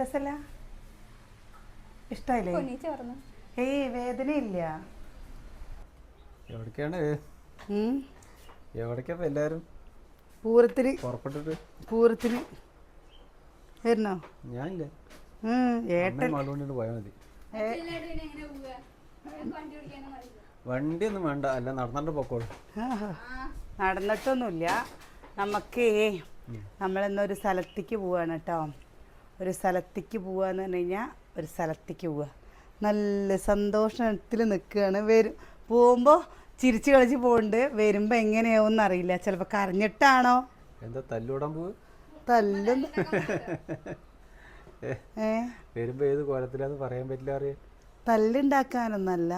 രസല്ല? ഇഷ്ടായില്ലേ? പൊന്നി ചോർന്നു ഏയ് വേദനയില്ല. എവിടേക്കാണ്. എവിടേക്കാ എല്ലാരും? പൂരത്തിന് പുറപ്പെട്ടിട്ട്. പൂരത്തിന് വരുന്നോ? ഞാനില്ല. പോയാൽ മതി. വണ്ടി ഒന്നും വേണ്ട. അല്ല നടന്നിട്ട് പൊക്കോളൂ. നടന്നിട്ടൊന്നുമില്ല. നമുക്ക് നമ്മളിന്നൊരു സ്ഥലത്തേക്ക് പോവാണ് കേട്ടോ. ഒരു സ്ഥലത്തേക്ക് പോവുക എന്ന് പറഞ്ഞു കഴിഞ്ഞാൽ ഒരു സ്ഥലത്തേക്ക് പോവുക നല്ല സന്തോഷത്തിൽ നിൽക്കുകയാണ്. വരും പോകുമ്പോൾ ചിരിച്ച് കളിച്ച് പോകുന്നുണ്ട് വരുമ്പോൾ എങ്ങനെയാവും എന്നറിയില്ല ചിലപ്പോൾ കരഞ്ഞിട്ടാണോ? എന്താ തല്ലൂടാൻ പോവുക തല്ലും. വരുമ്പോ ഏത് കോലത്തിലാന്ന് പറയാൻ പറ്റില്ല അറിയാം തല്ലുണ്ടാക്കാനൊന്നല്ല.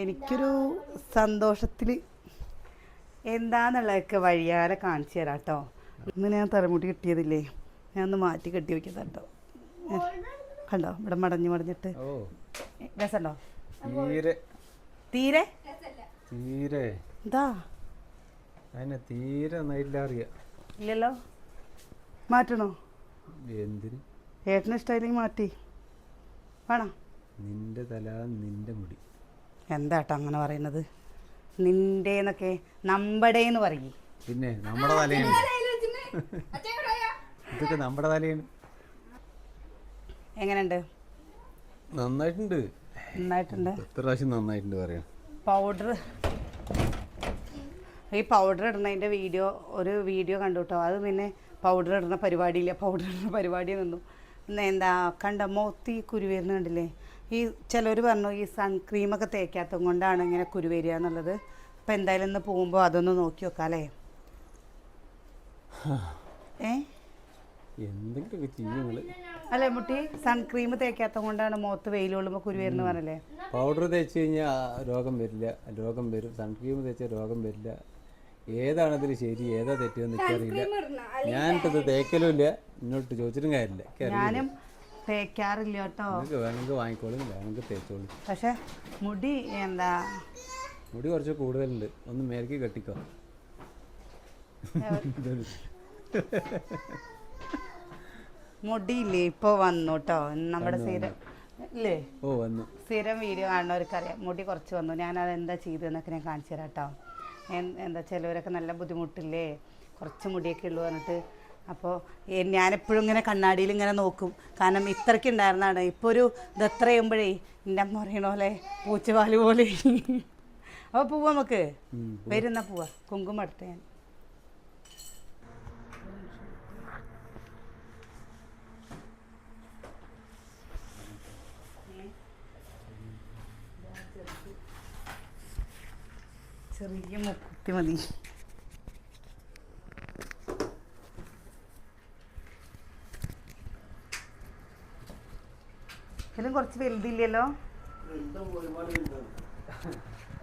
എനിക്കൊരു സന്തോഷത്തിൽ എന്താന്നുള്ളതൊക്കെ വഴിയാലെ കാണിച്ചു തരാം കേട്ടോ ഇന്ന് ഞാൻ തലമുടി കിട്ടിയതില്ലേ? ഞാൻ ഒന്ന് മാറ്റി കെട്ടി വെക്കുന്ന കേട്ടോ. കണ്ടോ? ഇവിടെ മടഞ്ഞു മടഞ്ഞിട്ട്. ഓ. രസമുണ്ടോ? തീരെ. തീരെ? തീരെ. എന്താ? അതിനെ തീരെ അറിയാം. ഇല്ലല്ലോ? മാറ്റണോ? എന്തിന്? ഏട്ടന് ഇഷ്ടമായില്ലെങ്കിൽ മാറ്റി. വേണോ? നിന്റെ തല നിന്റെ മുടി. എന്താ കേട്ടോ അങ്ങനെ പറയുന്നത്? നിന്റെന്നൊക്കെ നമ്മടേന്ന് പറയും. പിന്നെ നമ്മുടെ തലയാണ് ഇതൊക്കെ നമ്മുടെ തലയാണ്. എങ്ങനെയുണ്ട്? നന്നായിട്ടുണ്ട്. നന്നായിട്ടുണ്ട്. എത്ര പ്രാവശ്യം നന്നായിട്ടുണ്ട് പറയാം. പൗഡർ. ഈ പൗഡർ ഇടുന്നതിന്റെ വീഡിയോ ഒരു വീഡിയോ കണ്ടു കേട്ടോ. അത് പിന്നെ പൗഡർ ഇടുന്ന പരിപാടിയില്ല. പൗഡർ ഇടുന്ന പരിപാടി നിന്നു. എന്താ കണ്ട മോത്തി കുരുവേരുന്ന കണ്ടില്ലേ? ഈ ചിലർ പറഞ്ഞു ഈ സൺക്രീമൊക്കെ തേക്കാത്തത് കൊണ്ടാണ് ഇങ്ങനെ കുരുവേരുക വരിക എന്നുള്ളത്. അപ്പം എന്തായാലും ഇന്ന് പോകുമ്പോൾ അതൊന്ന് നോക്കി വെക്കാം അല്ലേ ഏ? എന്തെങ്കിലുമൊക്കെ ചെയ്യും അല്ലേ മുട്ടി? സൺക്രീം തേക്കാത്ത കൊണ്ടാണ് മുഖത്ത് വെയിൽ കൊള്ളുമ്പോൾ കുരു വരുന്ന പറഞ്ഞല്ലേ? പൗഡർ തേച്ച് കഴിഞ്ഞാൽ രോഗം വരില്ല. രോഗം വരും. സൺക്രീം തേച്ചാൽ രോഗം വരില്ല. ഏതാണ് ഇതിൽ ശരി? ഏതാ തെറ്റിയെന്ന് എനിക്കറിയില്ല ഞാനിട്ടത് തേക്കലും ഇല്ല. ഇന്നോട്ട് ചോദിച്ചിട്ടും കാര്യമില്ല. ഞാനും തേക്കാറില്ല കേട്ടോ. നിങ്ങൾക്ക് വേണമെങ്കിൽ വാങ്ങിക്കോളും വേണമെങ്കിൽ തേച്ചോളും. പക്ഷെ മുടി എന്താ? മുടി കുറച്ച് കൂടുതലുണ്ട്. ഒന്ന് മേലേക്ക് കെട്ടിക്കോ. മുടിയില്ലേ? ഇപ്പൊ വന്നു കേട്ടോ നമ്മുടെ സ്ഥിരം ഇല്ലേ? ഓ വന്നു. സ്ഥിരം വീഡിയോ കാണുന്നവർക്കറിയാം. മുടി കുറച്ച് വന്നു. ഞാനത് എന്താ ചെയ്തതെന്നൊക്കെ ഞാൻ കാണിച്ചു തരാം കേട്ടോ എന്താ ചിലവരൊക്കെ നല്ല ബുദ്ധിമുട്ടില്ലേ? കുറച്ച് മുടിയൊക്കെ ഉള്ളു പറഞ്ഞിട്ട്. അപ്പോൾ ഞാനെപ്പോഴും ഇങ്ങനെ കണ്ണാടിയിൽ ഇങ്ങനെ നോക്കും. കാരണം ഇത്രയ്ക്ക് ഉണ്ടായിരുന്നതാണ് ഇപ്പോൾ ഒരു ഇത് എത്ര ചെയ്യുമ്പോഴേ എന്റെ അമ്മ പറയണ പോലെ പൂച്ചപാൽ പോലെ. അപ്പോൾ പൂവാ നമുക്ക്? വരുന്ന പോവാ. കുങ്കുമം എടുത്ത് ഞാൻ. ചെറിയ മുക്കുത്തി മതി. ഇതിലും കുറച്ച് വലുതില്ലല്ലോ?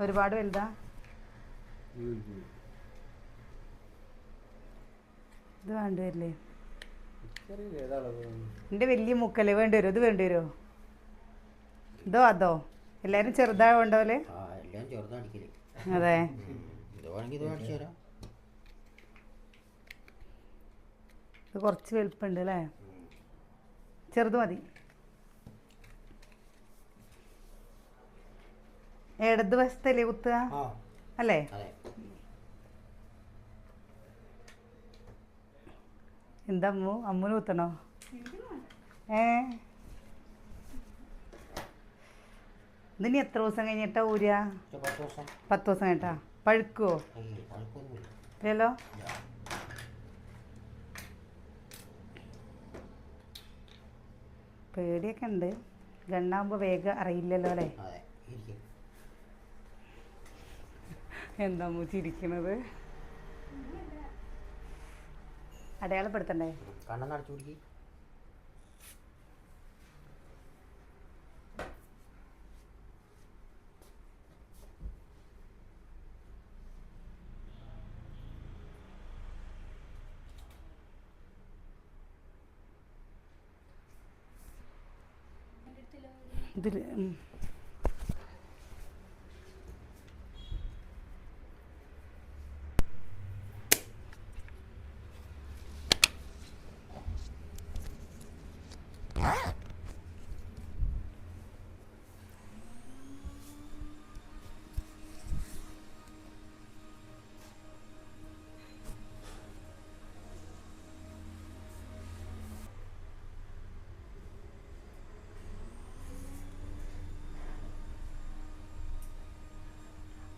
ഒരുപാട് വലുതാ? ഇത് വേണ്ടി എന്റെ വലിയ മുക്കല്ലേ വേണ്ടി വരുമോ ഇത് വേണ്ടി വരുമോ ഇതോ അതോ? എല്ലാവരും ചെറുതായോണ്ടോലെ ആ എല്ലാം ചെറുതടിക്കൽ അതെ. ഇത് കുറച്ച് വലുപ്പുണ്ട് അല്ലേ? ചെറുത് മതി. ഇടത് വശത്തല്ലേ കുത്തുക? അല്ലേ? എന്താ അമ്മു? അമ്മുന് കുത്തണോ? ഏ? ഇതിനി എത്ര ദിവസം കഴിഞ്ഞിട്ടാ ഊരുക പത്ത് ദിവസം. കഴിഞ്ഞിട്ടാ? പഴുക്കുവോ? കുഴപ്പമൊന്നുമില്ല ഇല്ലല്ലോ? പേടിയൊക്കെ ഉണ്ട്. ഗണ്ണാകുമ്പോൾ വേഗം അറിയില്ലല്ലോ അല്ലേ? എന്താ മൂച്ചിരിക്കണത് ചിരിക്കണത്? അടയാളപ്പെടുത്തണ്ടേ? കണ്ണെന്ന് അടച്ചു പിടിക്കും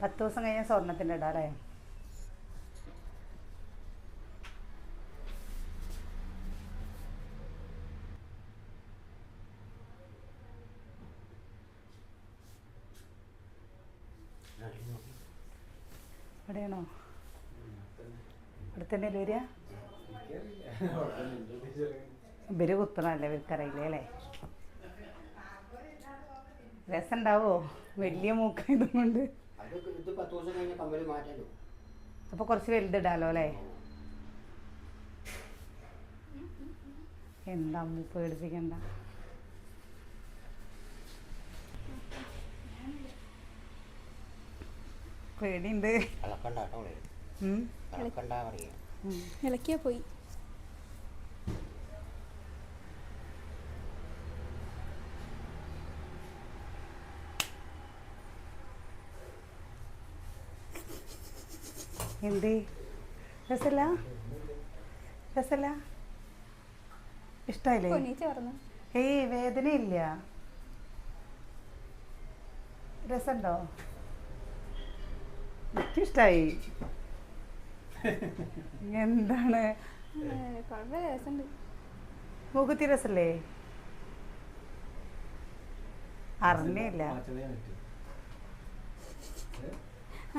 പത്ത് ദിവസം കഴിഞ്ഞാൽ സ്വർണത്തിന്റെ ഇടാം അല്ലേ? ഇവിടെയാണോ ഇവിടെ തന്നെ വരിക? ഇവർ കുത്തണല്ലേ ഇവർക്കറിയില്ലേ അല്ലേ? രസം ഉണ്ടാവോ വലിയ മൂക്കായതും കൊണ്ട് പത്ത് ദിവസം കഴിഞ്ഞ് കമ്പനി മാറ്റാലോ അപ്പോൾ കുറച്ച് വലുതിടാലോ അല്ലേ? എന്താ പേടിപ്പിക്കണ്ട? പേടിയുണ്ട്. ഇളക്കണ്ട പറയാ. ഉം. ഇളക്കിയാ പോയി. എന്ത് രസല്ല? രസല്ല? പറഞ്ഞു. ഏയ് വേദനയില്ല. രസമുണ്ടോ എനിക്കിഷ്ടായി എന്താണ്? മുഖത്തി മൂക്കുത്തി രസല്ലേ? അറിഞ്ഞില്ല.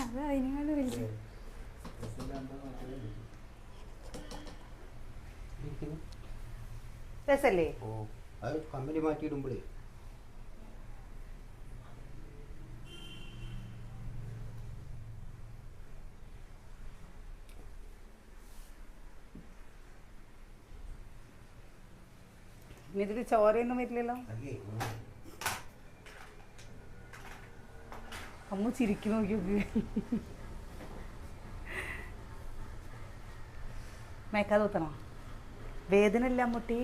അത് അതിനേക്കാളും വലുത് രസല്ലേ? ഓ അത് കമ്പനി മാറ്റിയിടുമ്പോഴേ ഇതിൽ ചോരയൊന്നും വരില്ലല്ലോ. അമ്മ ചിരിക്കുന്നു നോക്കി നോക്ക് മേക്കാതെ കുത്തണോ വേദന ഇല്ല മുട്ടി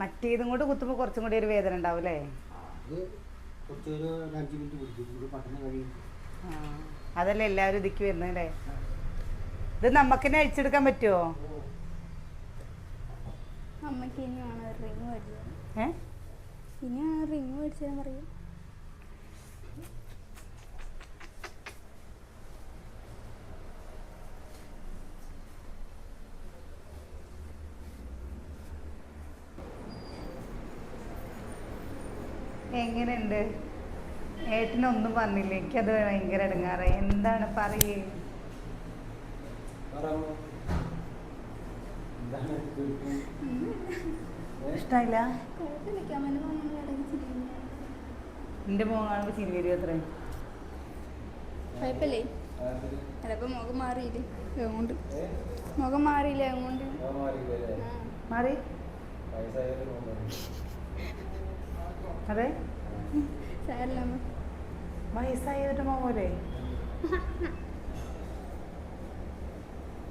മറ്റേതും കൂടെ കുത്തുമ്പോൾ കുറച്ചും കൂടി ഒരു വേദന ഉണ്ടാവും അല്ലേ? അതല്ലേ എല്ലാവരും ഇതിക്ക് വരുന്നല്ലേ അല്ലേ? ഇത് നമുക്ക് തന്നെ അഴിച്ചെടുക്കാൻ പറ്റുമോ അമ്മയ്ക്ക് ഇനിയാണ് റിങ് മേടിച്ചത് ഏ? ഇനിയാണ് റിങ് മേടിച്ചതെന്ന് പറയും. എങ്ങനെയുണ്ട്? ഏട്ടനൊന്നും പറഞ്ഞില്ല എനിക്കത് ഭയങ്കര ഇടങ്ങാറായി എന്താണ് പറയേ? ചിരിക്കുന്നു എന്റെ മോൻ ചിരി വരും അത്ര. കുഴപ്പമില്ലേ? മുഖം മാറിയില്ലേ? അതുകൊണ്ട്. മുഖം മാറിയില്ലേ അതുകൊണ്ട്. മാറി. അതെ? സാരല്ല അമ്മ വയസ്സായവരുടെ മോൻ പോലെ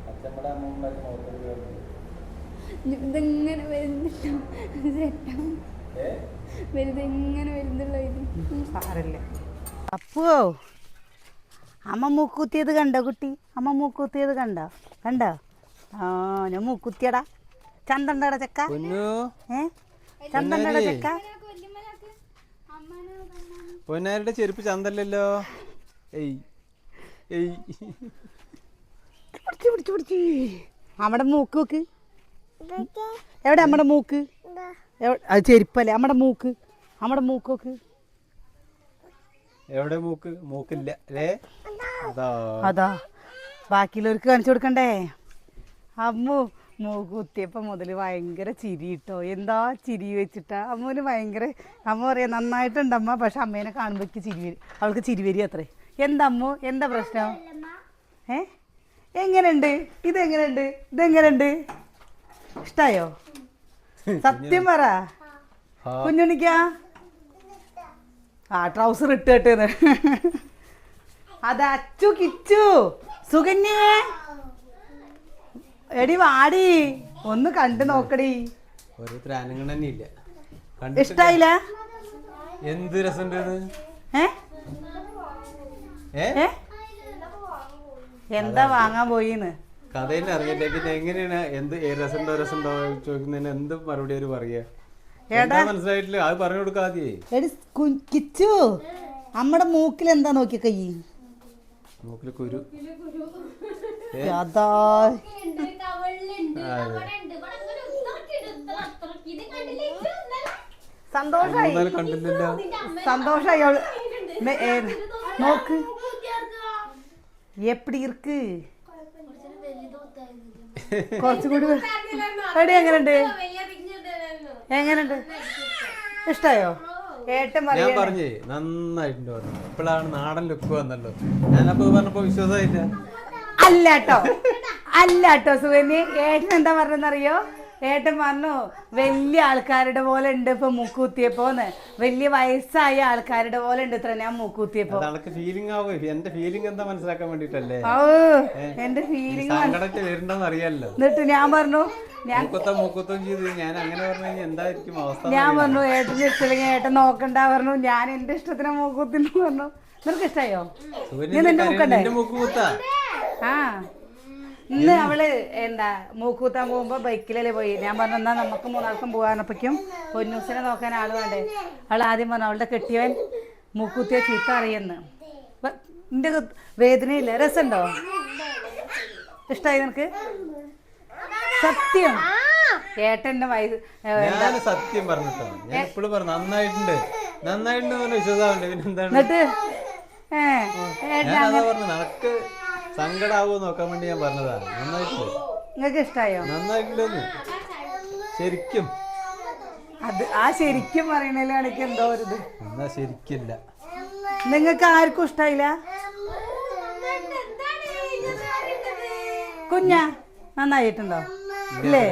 അച്ഛമ്മടെ അമ്മമ്മയുടെ മുഖത്തൊരു വേദന. വരുന്നില്ല വരുന്നുള്ളൂ ഇത്? സാരല്ല. അപ്പോ അമ്മ മൂക്കുത്തിയത് കണ്ടോ കുട്ടി? അമ്മ മൂക്കുത്തിയത് കണ്ടോ? കണ്ടോ? ആ ഞാൻ മൂക്കുത്തിയടാ. ചന്തണ്ടടാ ചക്ക? ഏ? ചന്തണ്ടടാ. ചെക്ക? പൊന്നാരുടെ ചെരുപ്പ് ചന്തല്ലല്ലോ. ഏയ് ഏയ്. പിടിച്ച് പിടിച്ച് പിടിച്ച്. നമ്മുടെ മൂക്ക് നോക്ക് എവിടെ നമ്മുടെ മൂക്ക്? എവിടെ- അത് ചെരുപ്പല്ലേ? നമ്മുടെ മൂക്ക്. നമ്മുടെ മൂക്ക് നോക്ക് എവിടെ മൂക്ക്? മൂക്കില്ല അല്ലേ? അതാ. അതാ. ബാക്കിയുള്ളവർക്ക് കാണിച്ചു കൊടുക്കണ്ടേ? അമ്മു മൂക്ക് കുത്തിയപ്പോൾ മുതൽ ഭയങ്കര ചിരി കിട്ടോ എന്താ ചിരി വെച്ചിട്ടാ? അമ്മൂന് ഭയങ്കര അമ്മ പറയാം നന്നായിട്ടുണ്ട് അമ്മ പക്ഷെ അമ്മേനെ കാണുമ്പോഴേക്ക് ചിരി വരും. അവൾക്ക് ചിരി വരും അത്രേ. എന്താ അമ്മു? എന്താ പ്രശ്നം? ഏ? എങ്ങനെയുണ്ട്? ഇതെങ്ങനെയുണ്ട്? ഇതെങ്ങനെയുണ്ട്? ഇഷ്ടായോ? സത്യം പറ. കുഞ്ഞുണിക്കാ ആ ട്രൗസർ ഇട്ട് കേട്ടേന്ന്. അത് അച്ചു കിച്ചു. സുകന്യേ. എടി വാടി ഒന്ന് കണ്ടു നോക്കടി. ഓരോരുത്തർ അനങ്ങണ തന്നെ ഇല്ല ഇഷ്ടായില്ല? എന്ത് രസമുണ്ട് എന്താ വാങ്ങാൻ പോയിന്ന്? കഥ തന്നെ അറിയില്ല. പിന്നെ എങ്ങനെയാണ് എന്ത് ഏ രസമുണ്ടോ രസമുണ്ടോ ചോദിക്കുന്നതിന് എന്ത് മറുപടി അവർ പറയാ മനസ്സിലായിട്ടില്ല. അത് പറഞ്ഞു കൊടുക്കാതെ കിച്ചു നമ്മുടെ മൂക്കിൽ എന്താ നോക്കി കൈ? മൂക്കിൽ കുരു. അതാ. സന്തോഷായി. സന്തോഷായി നോക്ക്. എപ്പിടി ഇർക്ക്? കുറച്ചും കൂടി എടി എങ്ങനെയുണ്ട്? എങ്ങനെയുണ്ട്? ഇഷ്ടായോ? ഏട്ടൻ ഞാൻ പറഞ്ഞേ നന്നായിട്ടുണ്ട് പറഞ്ഞു. ഇപ്പോഴാണ് നാടൻ ലുക്ക് വന്നല്ലോ ഞാനപ്പോ പറഞ്ഞപ്പോ വിശ്വാസമായില്ല. അല്ല കേട്ടോ അല്ല കേട്ടോ സുഗന്യ. ഏട്ടൻ എന്താ പറഞ്ഞെന്നറിയോ ഏട്ടൻ പറഞ്ഞു വലിയ ആൾക്കാരുടെ പോലെ ഉണ്ട് ഇപ്പൊ മൂക്കുത്തിയപ്പോന്ന് വലിയ വയസ്സായ ആൾക്കാരുടെ പോലെ ഉണ്ട് ഇത്ര ഞാൻ മൂക്കുത്തിയപ്പോ ഫീലിംഗ് ആവും? എന്റെ ഫീലിംഗ് എന്താ മനസ്സിലാക്കാൻ വേണ്ടിട്ടല്ലേ എന്റെ ഫീലിംഗ് അറിയാലോ. എന്നിട്ട് ഞാൻ പറഞ്ഞു ഞാൻ പറഞ്ഞു ഏട്ടന് ഇഷ്ടമില്ലെങ്കിൽ ഏട്ടൻ നോക്കണ്ട പറഞ്ഞു. ഞാൻ എന്റെ ഇഷ്ടത്തിന് മൂക്കുത്തിന് പറഞ്ഞു. നിനക്ക് ഇഷ്ടായോ? നിന്റെ മൂക്കണ്ടേ ആ. ഇന്ന് അവൾ എന്താ മൂക്കൂത്താൻ പോകുമ്പോ ബൈക്കിലല്ലേ പോയി. ഞാൻ പറഞ്ഞു എന്നാ നമുക്ക് മൂന്നാൾക്കും പോകാനപ്പോഴേക്കും പൊന്നൂസിനെ നോക്കാൻ ആൾ വേണ്ടേ. അവൾ ആദ്യം പറഞ്ഞു അവളുടെ കെട്ടിയവൻ മൂക്കൂത്തിയ ചീത്ത അറിയുന്നു. നിന്റെ വേദനയില്ല? രസമുണ്ടോ? ഇഷ്ടായി നിനക്ക്? സത്യം. ഏട്ടന്റെ വയസ്സ് സത്യം പറഞ്ഞിട്ടോ ഞാൻ ഇപ്പോഴും പറഞ്ഞു നന്നായിട്ടുണ്ട്. നന്നായിട്ടുണ്ട് വിശ്വാസമുണ്ട് പിന്നെ എന്താണ്? എന്നിട്ട്? ഏ ഏട്ടാ പറഞ്ഞു നടക്ക് സങ്കടാവോ നോക്കാൻ വേണ്ടി ഞാൻ പറഞ്ഞതാ നന്നായിട്ടില്ലേ? നിങ്ങൾക്ക് ഇഷ്ടായോ? നന്നായിട്ടില്ലെന്ന്. ശരിക്കും. അത് ആ ശരിക്കും പറയണതിലാണ് എനിക്ക് എന്തോ ഒരു ഇത്. എന്നാ ശരിക്കില്ല. നിങ്ങൾക്ക് ആർക്കും ഇഷ്ടായില്ല? കുഞ്ഞ നന്നായിട്ടുണ്ടോ? ഇല്ലേ?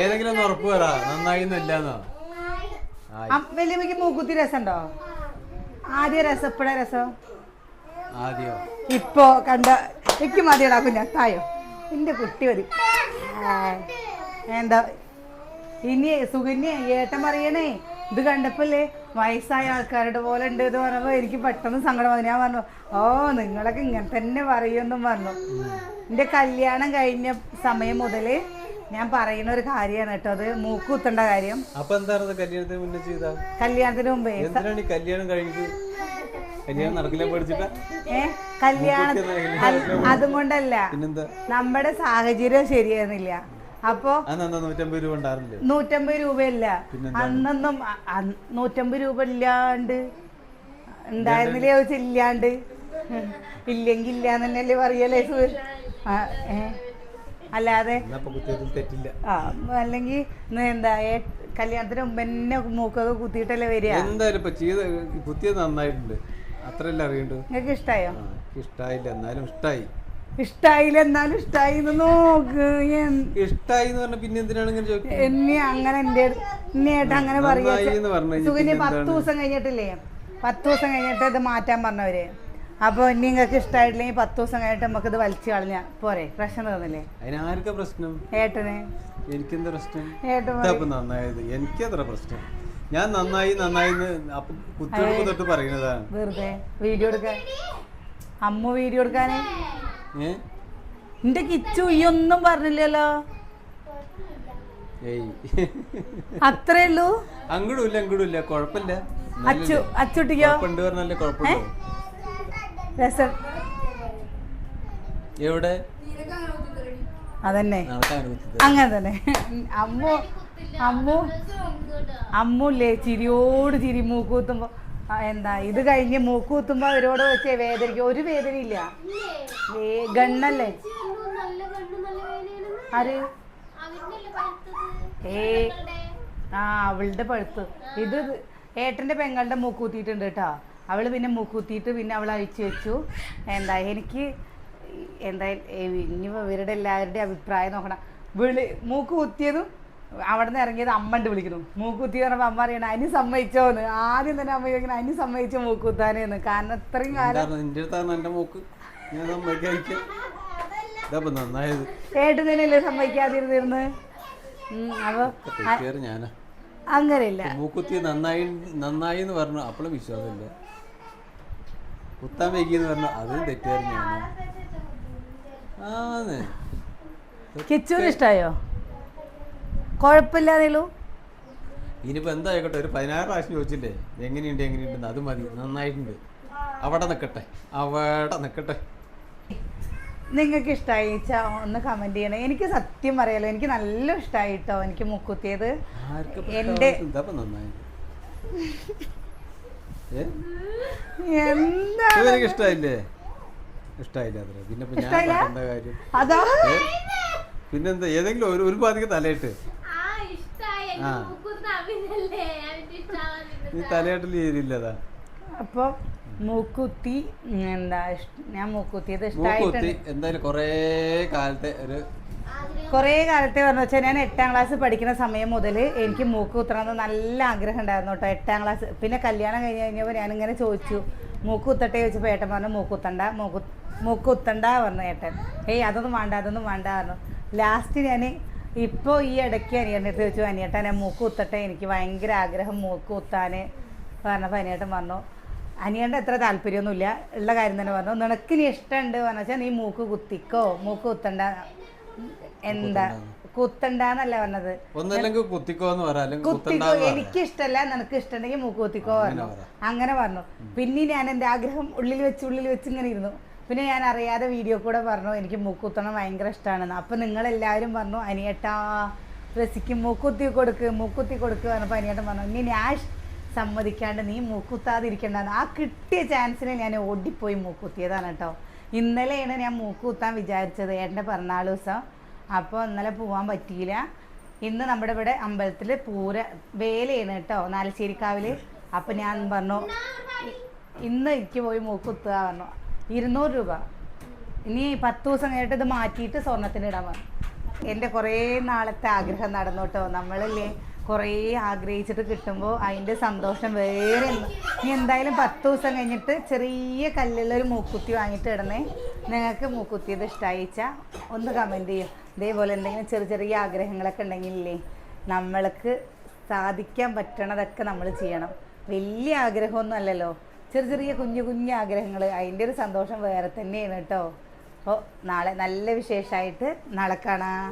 ഏതെങ്കിലും ഒന്ന് ഉറപ്പ് വരാ നന്നായി വലിയ മൂക്കുത്തി രസം ഉണ്ടോ മൂക്കുത്തി രസമുണ്ടോ? ആദ്യ രസം ഇപ്പഴ രസം? ഇപ്പോ കണ്ട എനിക്ക് മതിയടാ കുഞ്ഞാ തായോ. എന്റെ കുട്ടി മതി. എന്താ? ഇനി സുകന്യ ഏട്ടൻ പറയണേ ഇത് കണ്ടപ്പോല്ലേ വയസ്സായ ആൾക്കാരുടെ പോലെ ഉണ്ട് എന്ന് പറഞ്ഞപ്പോ എനിക്ക് പെട്ടെന്ന് സങ്കടം വന്നു. ഞാൻ പറഞ്ഞു ഓ നിങ്ങളൊക്കെ ഇങ്ങനെ തന്നെ പറയുമെന്നും പറഞ്ഞു. എന്റെ കല്യാണം കഴിഞ്ഞ സമയം മുതൽ ഞാൻ പറയുന്ന ഒരു കാര്യമാണ് കേട്ടോ അത് മൂക്ക് കുത്തേണ്ട കാര്യം. അപ്പൊ എന്താണ് കല്യാണത്തിന് മുന്നേ ചെയ്താ? കല്യാണത്തിന് മുമ്പേ കല്യാണം കഴിഞ്ഞത്? കല്യാണം നടക്കില്ല പഠിച്ചിട്ട ഏ കല്യാണം. അതും കൊണ്ടല്ല നമ്മുടെ സാഹചര്യം ശരിയായിരുന്നില്ല. അപ്പോ നൂറ്റമ്പത് രൂപ നൂറ്റമ്പത് രൂപയല്ല. അന്നൊന്നും നൂറ്റമ്പത് രൂപ ഇല്ലാണ്ട് ഉണ്ടായിരുന്നില്ലേ ചോദിച്ചില്ലാണ്ട് ഉം. ഇല്ലെങ്കി ഇല്ലാന്ന് പറയല്ലേ അല്ലാതെ അല്ലെങ്കിൽ എന്താ കല്യാണത്തിന് മുമ്പ് തന്നെ മൂക്കൊക്കെ കുത്തിയിട്ടല്ലേ വരിക? എന്തായാലും കുത്തിയത് നന്നായിട്ടുണ്ട്. അത്രയല്ലേ അറിയണ്ടു? നിങ്ങൾക്ക് ഇഷ്ടായോ? ഇഷ്ടായില്ല. എന്നാലും ഇഷ്ടായി. ഇഷ്ടായില്ല എന്നാലും ഇഷ്ടായി നോക്ക്. ഇഷ്ടായി എന്ന് പറഞ്ഞ പിന്നെ എന്തിനാണ് ഇങ്ങനെ ചോദിക്കുന്നത് എന്നെ അങ്ങനെ എന്റെ എന്നെ അങ്ങനെ പറയുക സുഖിന് പത്ത് ദിവസം കഴിഞ്ഞിട്ടില്ലേ? പത്ത് ദിവസം കഴിഞ്ഞിട്ട് ഇത് മാറ്റാൻ പറഞ്ഞവര്. അപ്പോൾ നിങ്ങൾക്ക് ഇഷ്ടമായിട്ടില്ലെങ്കിൽ പത്ത് ദിവസം കഴിഞ്ഞിട്ട് നമുക്ക് ഇത് വലിച്ചു കളഞ്ഞ പോരെ. പ്രശ്നം തോന്നില്ലേ അതിനാർക്കാ പ്രശ്നം? ഏട്ടന്. എനിക്കെന്താ പ്രശ്നം? ഏട്ടൻ നന്നായത്. എനിക്കത്ര പ്രശ്നം. ഞാൻ നന്നായി നന്നായി കുത്തിയെടുപ്പ് തൊട്ട് പറയുന്നതാണ് വെറുതെ വീഡിയോ എടുക്കാൻ. അമ്മ വീഡിയോ എടുക്കാനേ എന്റെ കിച്ചു ഈ ഒന്നും പറഞ്ഞില്ലല്ലോ അത്രേ ഉള്ളൂ? അങ്ങടും അങ്ങടും കുഴപ്പമില്ല. അച്ചു അച്ചുട്ടിക്കോ? കുഴപ്പമുണ്ട് പറഞ്ഞാലേ കുഴപ്പമില്ല രസം. എവിടെ? അതന്നെ. അങ്ങനെ തന്നെ. അമ്മു അമ്മു. അമ്മുല്ലേ ചിരിയോട് ചിരി മൂക്കൂത്തുമ്പോ എന്താ ഇത് കഴിഞ്ഞ് മൂക്കൂത്തുമ്പോ അവരോട് വെച്ചേ വേദനിക്കും. ഒരു വേദനയില്ല. ഗണ്ണല്ലേ? ആര്? ഏ. ആ അവളുടെ പഴുത്ത്. ഇത് ഏട്ടന്റെ പെങ്ങളുടെ മൂക്കൂത്തിയിട്ടുണ്ട് കേട്ടോ. അവൾ പിന്നെ മൂക്കൂത്തിയിട്ട് പിന്നെ അവൾ അഴിച്ചു വെച്ചു. എന്താ എനിക്ക് എന്താ ഇനി ഇവരുടെ എല്ലാവരുടെയും അഭിപ്രായം നോക്കണം. വിളി മൂക്ക് കുത്തിയതും അവിടെ നിന്ന് ഇറങ്ങിയത് അമ്മ ഉണ്ട് വിളിക്കുന്നു. മൂക്കുത്തി എന്ന് പറഞ്ഞപ്പോൾ അമ്മ അറിയണം അതിന് സമ്മതിച്ചോന്ന്. ആദ്യം തന്നെ അമ്മ ചോദിക്കണം അതിന് സമ്മതിച്ച മൂക്കുത്താനെന്ന് കാരണം ഇത്രയും കാലം നിന്റെ അടുത്താണ് എന്റെ മൂക്ക്. ഞാൻ സമ്മതിക്കാതിരിക്കാം. ഇതപ്പം നന്നായത്. ഏട്ടനല്ലേ സമ്മതിക്കാതിരുന്നിരുന്ന്? അപ്പൊ അങ്ങനെയില്ല. മൂക്കുത്തി നന്നായി നന്നായി എന്ന് പറഞ്ഞു. അപ്പോഴും വിശ്വാസമില്ല. കുത്താൻ വൈകിയെന്ന് പറഞ്ഞു. അതും തെറ്റുകാരി ഞാൻ ആന്ന്. ഇഷ്ടായോ? കുഴപ്പമില്ലാതേളൂ ഇനിയിപ്പോ എന്തായിക്കോട്ടെ ഒരു പതിനാറ് പ്രാവശ്യം ചോദിച്ചില്ലേ? എങ്ങനെയുണ്ട് എങ്ങനെയുണ്ട്? അത് മതി നന്നായിട്ടുണ്ട്. അവിടെ നിൽക്കട്ടെ അവിടെ നിൽക്കട്ടെ നിങ്ങൾക്ക് ഇഷ്ടമായി ഒന്ന് കമന്റ് ചെയ്യണം. എനിക്ക് സത്യം പറയാലോ എനിക്ക് നല്ല ഇഷ്ടമായി കേട്ടോ എനിക്ക് മുക്കുത്തിയത്. എന്റെ എന്റെ എന്താ ഇഷ്ടായില്ല? പിന്നെ ഇഷ്ടായില്ല? പിന്നെന്താ ഏതെങ്കിലും ഒരു ഒരു പാതിക്ക് തലയിട്ട്. ആ. തലയാട്ടിൽ ചേരില്ലതാ അപ്പൊ മൂക്കുത്തി എന്താ ഇഷ്- ഞാൻ മൂക്കുത്തിയത് മൂക്കുത്തി ഇഷ്ടമായിട്ടുണ്ട് എന്തായാലും കുറേ കാലത്തെ ഒരു കുറേ കാലത്തെ പറഞ്ഞു വെച്ചാൽ ഞാൻ എട്ടാം ക്ലാസ് പഠിക്കുന്ന സമയം മുതൽ എനിക്ക് മൂക്ക് കുത്തണമെന്ന് നല്ല ആഗ്രഹം ഉണ്ടായിരുന്നു കേട്ടോ എട്ടാം ക്ലാസ്. പിന്നെ കല്യാണം കഴിഞ്ഞ് കഴിഞ്ഞപ്പോൾ ഞാനിങ്ങനെ ചോദിച്ചു മൂക്ക് കുത്തട്ടെ ചോദിച്ചപ്പോൾ ഏട്ടൻ പറഞ്ഞു മൂക്ക് കുത്തണ്ട മൂക്ക് മൂക്ക് കുത്തണ്ട പറഞ്ഞു ഏട്ടൻ. ഏയ് അതൊന്നും വേണ്ട അതൊന്നും വേണ്ട പറഞ്ഞു. ലാസ്റ്റ് ഞാൻ ഇപ്പോൾ ഈ ഇടയ്ക്ക് അനിയേട്ടൻ അടുത്ത് ചോദിച്ചു അനിയേട്ടൻ ഞാൻ മൂക്ക് കുത്തട്ടെ? എനിക്ക് ഭയങ്കര ആഗ്രഹം മൂക്ക് കുത്താൻ പറഞ്ഞപ്പോൾ അനിയേട്ടൻ പറഞ്ഞു അനിയന്റെ എത്ര താല്പര്യമൊന്നുമില്ല. ഉള്ള കാര്യം തന്നെ പറഞ്ഞു. നിനക്ക് നീ ഇഷ്ടമുണ്ട് പറഞ്ഞു വെച്ചാൽ നീ മൂക്ക് കുത്തിക്കോ? മൂക്ക് കുത്തണ്ട. എന്താ? കുത്തണ്ടെന്നല്ല പറഞ്ഞത്. ഒന്നല്ലെങ്കിൽ കുത്തിക്കോ എന്ന് കുത്തിക്കോ. എനിക്ക് ഇഷ്ടമല്ല നിനക്ക് ഇഷ്ടമുണ്ടെങ്കിൽ മൂക്ക് കുത്തിക്കോ പറഞ്ഞു. അങ്ങനെ പറഞ്ഞു. പിന്നെ ഞാൻ എന്റെ ആഗ്രഹം ഉള്ളിൽ വെച്ച് ഉള്ളിൽ വെച്ച് ഇങ്ങനെ ഇരുന്നു. പിന്നെ ഞാൻ അറിയാതെ വീഡിയോ കൂടെ പറഞ്ഞു. എനിക്ക് മൂക്കുത്തണം ഭയങ്കര ഇഷ്ടമാണെന്ന് അപ്പം നിങ്ങളെല്ലാവരും പറഞ്ഞു അനിയേട്ടാ റസിക്ക് മൂക്കുത്തി കൊടുക്ക് മൂക്കുത്തി കൊടുക്ക് പറഞ്ഞപ്പോൾ അനിയേട്ടൻ പറഞ്ഞു ഇനി ഞാൻ സമ്മതിക്കാണ്ട് നീ മൂക്കുത്താതിരിക്കേണ്ടതാണ് ആ കിട്ടിയ ചാൻസിന് ഞാൻ ഓടിപ്പോയി മൂക്കുത്തിയതാണ് കേട്ടോ. ഇന്നലെയാണ് ഞാൻ മൂക്കുത്താൻ വിചാരിച്ചത് ഏട്ടന്റെ പിറന്നാൾ ദിവസം. അപ്പോൾ ഇന്നലെ പോകാൻ പറ്റിയില്ല. ഇന്ന് നമ്മുടെ ഇവിടെ അമ്പലത്തിൽ പൂര വേലയാണ് കേട്ടോ നാലശ്ശേരിക്കാവിൽ അപ്പം ഞാൻ പറഞ്ഞു ഇന്ന് എനിക്ക് പോയി മൂക്കുത്തുക പറഞ്ഞു. ഇരുന്നൂറ് രൂപ. ഇനി പത്ത് ദിവസം കഴിഞ്ഞിട്ട് ഇത് മാറ്റിയിട്ട് സ്വർണത്തിന് ഇടാൻ എന്റെ കുറേ നാളത്തെ ആഗ്രഹം നടന്നു കേട്ടോ. നമ്മളല്ലേ കുറേ ആഗ്രഹിച്ചിട്ട് കിട്ടുമ്പോൾ അതിന്റെ സന്തോഷം വേറെ. ഇനി എന്തായാലും പത്ത് ദിവസം കഴിഞ്ഞിട്ട് ചെറിയ കല്ലുള്ളൊരു മൂക്കുത്തി വാങ്ങിയിട്ട് ഇടണേ. നിങ്ങൾക്ക് മൂക്കുത്തിയത് ഇഷ്ടമായിച്ചാൽ ഒന്ന് കമന്റ് ചെയ്യും. ഇതേപോലെ എന്തെങ്കിലും ചെറിയ ചെറിയ ആഗ്രഹങ്ങളൊക്കെ ഉണ്ടെങ്കിലേ നമ്മൾക്ക് സാധിക്കാൻ പറ്റണതൊക്കെ നമ്മൾ ചെയ്യണം. വലിയ ആഗ്രഹമൊന്നും അല്ലല്ലോ. ചെറിയ ചെറിയ കുഞ്ഞു കുഞ്ഞു ആഗ്രഹങ്ങൾ അതിന്റെ ഒരു സന്തോഷം വേറെ തന്നെയാണ് കേട്ടോ. അപ്പോൾ നാളെ നല്ല വിശേഷമായിട്ട് നാളെ കാണാം.